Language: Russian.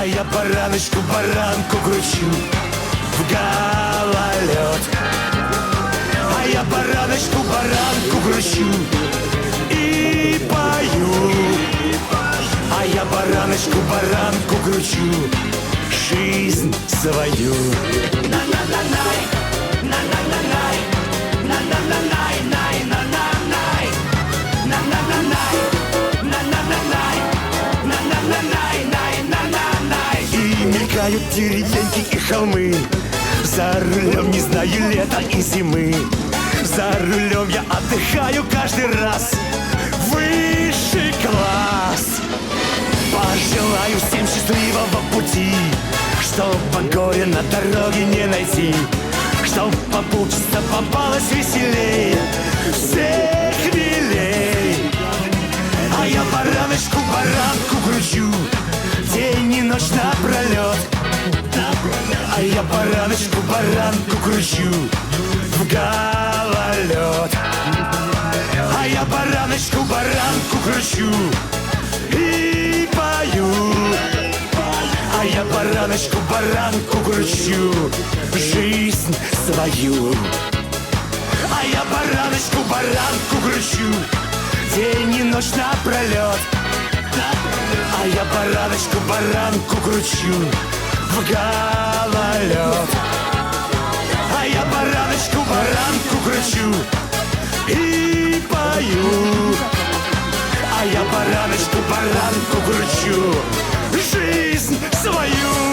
А я бараночку баранку кручу в гололед. А я бараночку баранку кручу и пою. А я бараночку баранку кручу жизнь свою. На-на-на-най, на-на-на-най, на-на-на-най, най, на-на-най, на-на-на-най, на-на-на-най, на-на-на-най, Мелькают деревеньки и холмы. За рулем не знаю лета и зимы. За рулем я отдыхаю каждый раз. Высший класс! Пожелаю всем счастливого пути Чтоб по горе на дороге не найти Чтоб попутчица попалась веселей Всех милей. А я бараночку баранку кручу День и ночь напролет А я бараночку баранку кручу В гололед. А я бараночку баранку кручу и пою. А я бараночку баранку кручу Жизнь свою. А я бараночку баранку кручу День и ночь напролет А я бараночку баранку кручу в гололед А я бараночку, баранку кручу и пою. А я бараночку, баранку кручу Жизнь свою.